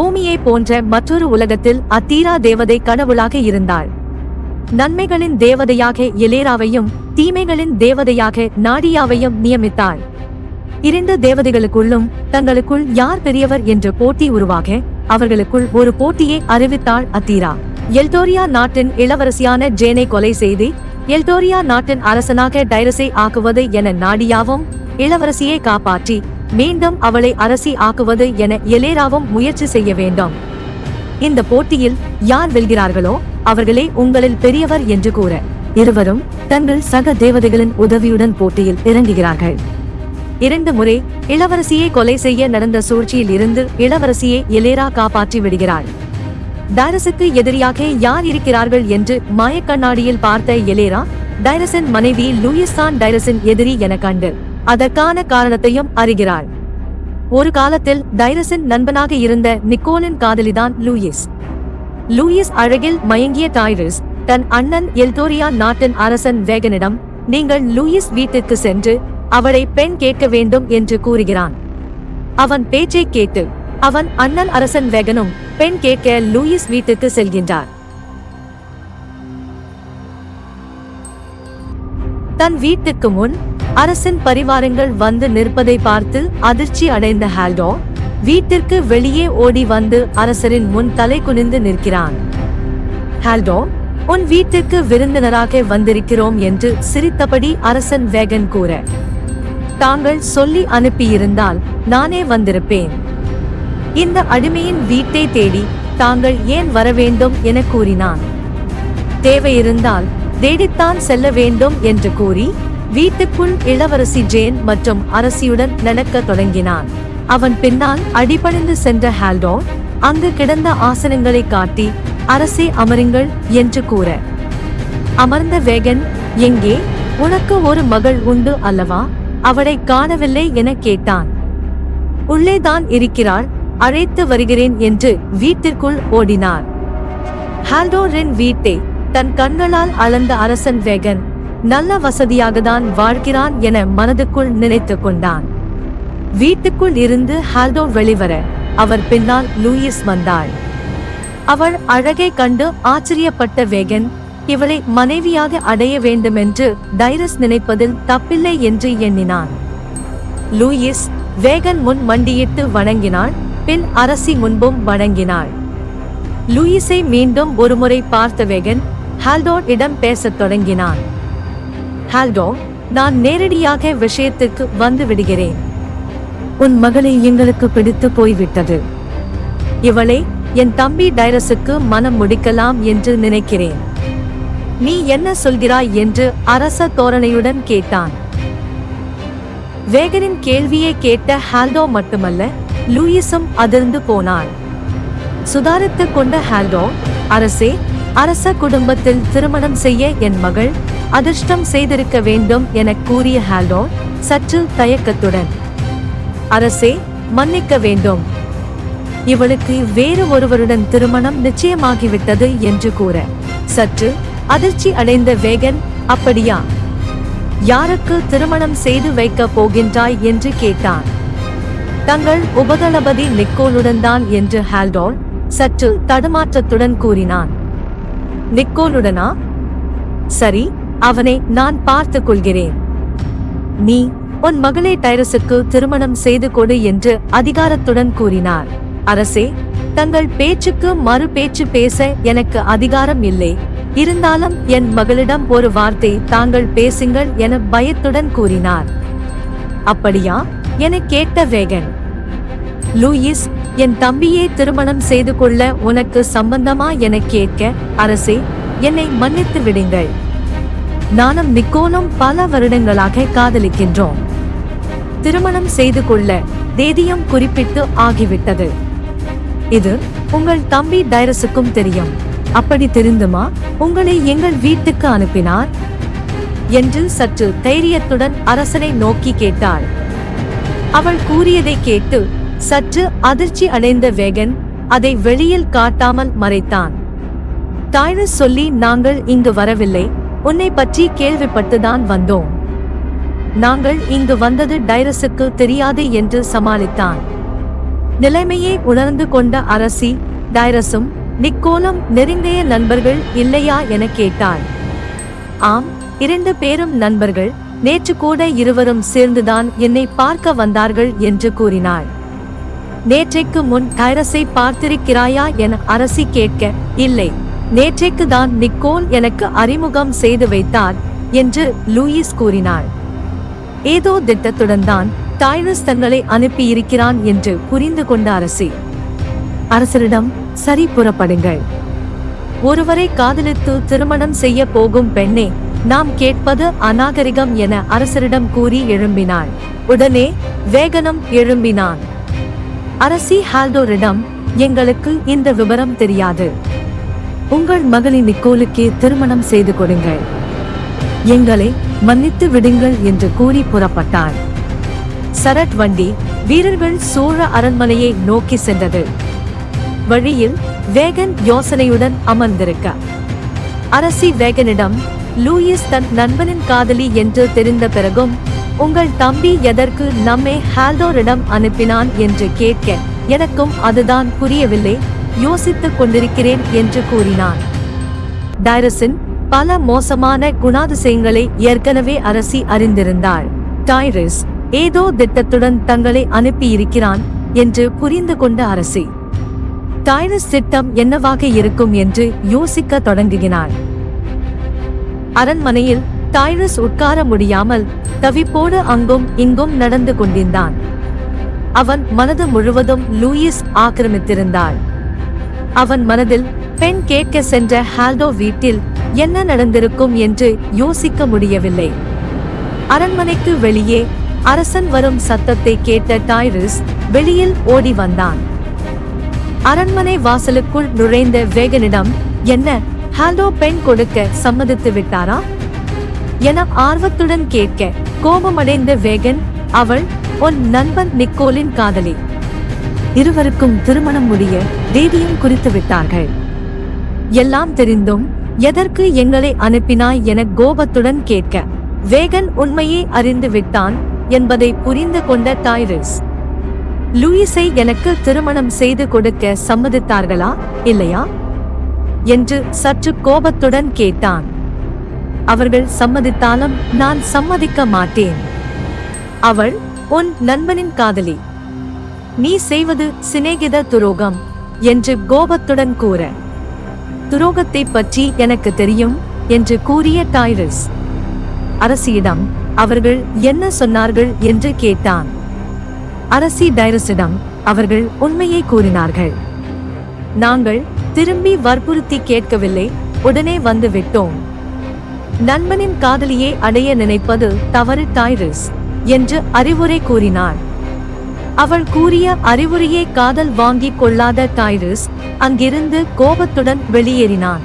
பூமியை போன்ற மற்றொரு உலகத்தில் அத்தீரா தேவதை கடவுளாக இருந்தாள். நன்மைகளின் தேவதையாக எலேராவையும் தீமைகளின் தேவதையாக நாடியாவையும் நியமித்தாள். இரண்டு தேவதைகளுக்குள்ளும் தங்களுக்குள் யார் பெரியவர் என்ற போட்டி உருவாக அவர்களுக்குள் ஒரு போட்டியை அறிவித்தாள் அத்தீரா. எல்டோரியா நாட்டின் இளவரசியான ஜேனை கொலை செய்து எல்டோரியா நாட்டின் அரசனாக டைரஸை ஆக்குவது என நாடியாவும் இளவரசியை காப்பாற்றி மீண்டும் அவளை அரசி ஆக்குவது என எலேராவும் முயற்சி செய்ய வேண்டும். இந்த போட்டியில் யார் வெல்கிறார்களோ அவர்களே உங்களில் பெரியவர் என்று கூற இருவரும் தங்கள் சக தேவதைகளின் உதவியுடன் போட்டியில் இறங்குகிறார்கள். இரண்டு முறை இளவரசியை கொலை செய்ய நடந்த சூழ்ச்சியில் இருந்து இளவரசியை எலேரா காப்பாற்றி விடுகிறாள். டைரஸுக்கு எதிரியாக யார் இருக்கிறார்கள் என்று மாயக்கண்ணாடியில் பார்த்த எலேரா டைரஸின் மனைவி லூயிஸ் தான் டைரஸின் எதிரி என கண்டு அதற்கான காரணத்தையும் அறிகிறாள். ஒரு காலத்தில் டைரஸின் நண்பனாக இருந்த நிக்கோலின் காதலிதான் லூயிஸ். லூயிஸ் அழகில் மயங்கிய டைரஸ் தன் அண்ணன் எல்தோரியா நாட்டின் அரசன் வேகனிடம் நீங்கள் லூயிஸ் வீட்டிற்கு சென்று அவளை பெண் கேட்க வேண்டும் என்று கூறுகிறான். அவன் பேச்சை கேட்டு அவன் அண்ணன் அரசன் வேகனும் பெண் கேட்க லூயிஸ் வீட்டுக்கு செல்கின்றார். தன் வீட்டுக்கு முன் அரசின் பரிவாரங்கள் வந்து நிற்பதை பார்த்து அதிர்ச்சி அடைந்த ஹால்டோ வீட்டிற்கு வெளியே ஓடி வந்து அரசரின் முன் தலை குனிந்து நிற்கிறான். ஹால்டோ உன் வீட்டுக்கு விருந்தினராக வந்திருக்கிறோம் என்று சிரித்தபடி அரசன் வேகன் கூற தாங்கள் சொல்லி அனுப்பியிருந்தால் நானே வந்திருப்பேன். இந்த அடிமையின் வீட்டை தேடி தாங்கள் ஏன் வர வேண்டும் என கூறினான். தேவையிருந்தால் தேடித்தான் செல்ல வேண்டும் என்று கூறி வீட்டுக்குள் இளவரசி ஜேன் மற்றும் அரசியுடன் நடக்கத் தொடங்கினான். அவன் பின்னால் அடிபணிந்து சென்ற ஹால்டோன் அங்கு கிடந்த ஆசனங்களை காட்டி அரசே அமருங்கள் என்று கூற. அமர்ந்த வேகன் எங்கே? உனக்கு ஒரு மகள் உண்டு அல்லவா? அவளை காணவில்லை என கேட்டான். உள்ளேதான் இருக்கிறாள் அழைத்து வருகிறேன் என்று வீட்டிற்குள் ஓடினார். ஹால்டோரின் வீட்டை தன் கண்களால் அளந்த அரசன் வேகன் நல்ல வசதியாகத்தான் வாழ்கிறான் என மனதுக்குள் நினைத்து கொண்டான். வீட்டுக்குள் இருந்து ஹால்டோ வெளிவர அவர் பின்னால் லூயிஸ் வந்தாள். அவள் அழகை கண்டு ஆச்சரியப்பட்ட வேகன் இவளை மனைவியாக அடைய வேண்டுமென்று டைரஸ் நினைப்பதில் தப்பில்லை என்று எண்ணினான். லூயிஸ் வேகன் முன் மண்டியிட்டு வணங்கினாள் பின் அரசி முன்பும் வணங்கினாள். லூயிஸை மீண்டும் ஒருமுறை பார்த்த வேகன் ஹால்டோ இடம் பேசத் தொடங்கினான். ஹால்டோ நான் நேரடியாக விஷயத்துக்கு வந்து விடுகிறேன். உன் மகளை எங்களுக்கு பிடித்து போய்விட்டது. இவளை என் தம்பி டைரஸுக்கு மனம் முடிக்கலாம் என்று நினைக்கிறேன். நீ என்ன சொல்கிறாய்? என்று அரச தோரணையுடன் கேட்டான். வேகனின் கேள்வியை கேட்ட ஹால்டோ மட்டுமல்ல லூயிஸும் அதிர்ந்து போனாள். சுதாரித்துக் கொண்ட ஹால்டோ அரசே அரச குடும்பத்தில் திருமணம் செய்ய என் மகள் அதிர்ஷ்டம் செய்திருக்க வேண்டும் என கூறிய ஹாலோ சற்று தயக்கத்துடன். அரசே மன்னிக்க வேண்டும். இவளுக்கு வேறு ஒருவருடன் திருமணம் நிச்சயமாகிவிட்டது என்று கூற. சற்று அதிர்ச்சி அடைந்த வேகன் அப்படியா? யாருக்கு திருமணம் செய்து வைக்க போகின்றாய்? என்று கேட்டான். தங்கள் உபதளபதி நிக்கோலுடன் தான் என்று ஹால்டோல் சற்று தடுமாற்றத்துடன் கூறினான். நிக்கோலுடனா? சரி அவனை நான் பார்த்துக் கொள்கிறேன். நீ உன் மகளை டைரஸுக்கு திருமணம் செய்து கொடு என்று அதிகாரத்துடன் கூறினார். அரசே தங்கள் பேச்சுக்கு மறு பேச்சு பேச எனக்கு அதிகாரம் இல்லை. இருந்தாலும் என் மகளிடம் ஒரு வார்த்தை தாங்கள் பேசுங்கள் என பயத்துடன் கூறினார். அப்படியா? என கேட்ட வேகன் லூயிஸ் என் தம்பியை திருமணம் செய்து கொள்ள உனக்கு சம்பந்தமா என கேட்க அரசே என்னை மன்னித்து விடுங்கள். நானும் நிக்கோனும் பல வருடங்களாக காதலிக்கின்றோம். திருமணம் செய்து கொள்ள தேதியம் குறிப்பிட்டு ஆகிவிட்டது. இது உங்கள் தம்பி டைரஸுக்கும் தெரியும். அப்படி தெரிந்துமா? உங்களை எங்கள் வீட்டுக்கு அனுப்பினார்? என்று சற்று தைரியத்துடன் அரசனை நோக்கி கேட்டாள். அவள் கூறியதை கேட்டு சற்று அதிர்ச்சி அடைந்த வேகன் அதை வெளியில் காட்டாமல் மறைத்தான். தாய்னு சொல்லி நாங்கள் இங்கு வரவில்லை. உன்னை பற்றி கேள்விப்பட்டுதான் வந்தோம். நாங்கள் இங்கு வந்தது டைரஸுக்கு தெரியாது என்று சமாளித்தான். நிலைமையை உணர்ந்து கொண்ட அரசி டைரஸும் நிக்கோலும் நெருங்கிய நண்பர்கள் இல்லையா என கேட்டாள். ஆம் இரண்டு பேரும் நண்பர்கள். நேற்று கூட இருவரும் சேர்ந்துதான் என்னை பார்க்க வந்தார்கள் என்று கூறினாள். நேற்றைக்கு முன் டைரஸை பார்த்திருக்கிறாயா என அரசி கேட்க இல்லை நேற்றைக்கு தான் நிக்கோல் எனக்கு அறிமுகம் செய்து வைத்தார் என்று லூயிஸ் கூறினாள். ஏதோ திட்டத்துடன் தான் டைரஸ் தங்களை அனுப்பியிருக்கிறான் என்று புரிந்து கொண்ட அரசி அரசரிடம் சரி புறப்படுங்கள். ஒருவரை காதலித்து திருமணம் செய்ய போகும் பெண்ணே நாம் கேட்பது அநாகரிகம் என அரசரிடம் கூறி எழும்பினாள். உடனே வேகனம் எழும்பினான். அரசி ஹால்டோரிடம் எங்களுக்கு இந்த விவரம் தெரியாது. உங்கள் மகளின் நிக்கோலுக்கே திருமணம் செய்து கொடுங்கள். எங்களை மன்னித்து விடுங்கள் என்று கூறி புறப்பட்டார். சரட் வண்டி வீரர்கள் சோழ அரண்மனையை நோக்கி சென்றது. வழியில் வேகன் யோசனையுடன் அமர்ந்திருக்க. அரசி வேகனிடம் லூயிஸ் தன் நண்பனின் காதலி என்று தெரிந்த பிறகும் உங்கள் தம்பி எதற்கு நம்மை ஹால்டோரிடம் அனுப்பினான் என்று கேட்க எனக்கும் அதுதான் புரியவில்லை யோசித்துக் கொண்டிருக்கிறேன் என்று கூறினான். டைரஸின் பல மோசமான குணாதிசயங்களை ஏற்கனவே அரசி அறிந்திருந்தாள். டைரஸ் ஏதோ திட்டத்துடன் தங்களை அனுப்பியிருக்கிறான் என்று புரிந்து கொண்ட அரசி. டைரஸ் திட்டம் என்னவாக இருக்கும் என்று யோசிக்க தொடங்குகிறாள். அரண்மனையில் டைரஸ் உட்கார முடியாமல் தவிப்போடு அங்கும் இங்கும் நடந்து கொண்டிருந்தான். அவன் மனது முழுவதும் லூயிஸ் ஆக்கிரமித்திருந்தாள். அவன் மனதில் பெண் கேட்க சென்ற ஹால்டோ வீட்டில் என்ன நடந்திருக்கும் என்று யோசிக்க முடியவில்லை. அரண்மனைக்கு வெளியே அரசன் வரும் சத்தத்தை கேட்ட டைரிஸ் வெளியில் ஓடி வந்தான். அரண்மனை வாசலுக்குள் நுழைந்த வேகனிடம் என்ன ஹால்டோ பெண் கொடுக்க சம்மதித்து விட்டாரா? என ஆர்வத்துடன் கேட்க கோபமடைந்த வேகன் அவள் உன் நண்பன் நிக்கோலின் காதலி. இருவருக்கும் திருமணம் முடிய தேதியும் குறித்து விட்டார்கள். எல்லாம் தெரிந்தும் எதற்கு எங்களை அனுப்பினாய் என கோபத்துடன் கேட்க வேகன் உண்மையை அறிந்து விட்டான் என்பதை புரிந்து கொண்ட டைரிஸ். லூயிஸை எனக்கு திருமணம் செய்து கொடுக்க சம்மதித்தார்களா இல்லையா? என்று சற்று கோபத்துடன் கேட்டான். அவர்கள் சம்மதித்தாலும் நான் சம்மதிக்க மாட்டேன். அவள் உன் நண்பனின் காதலி நீ செய்வது சிநேகித துரோகம் என்று கோபத்துடன் கூற. துரோகத்தை பற்றி எனக்கு தெரியும் என்று கூறிய டைரஸ். அரசியிடம் அவர்கள் என்ன சொன்னார்கள்? என்று கேட்டான். அரசி டைரஸிடம் அவர்கள் உண்மையை கூறினார்கள். நாங்கள் திரும்பி வற்புறுத்தி கேட்கவில்லை உடனே வந்து விட்டோம். நண்பனின் காதலியை அடைய நினைப்பது தவறு டைரிஸ் என்று அறிவுரை கூறினார். அவள் கூறிய அறிவுரையை காதல் வாங்கிக் கொள்ளாத டைரிஸ் அங்கிருந்து கோபத்துடன் வெளியேறினான்.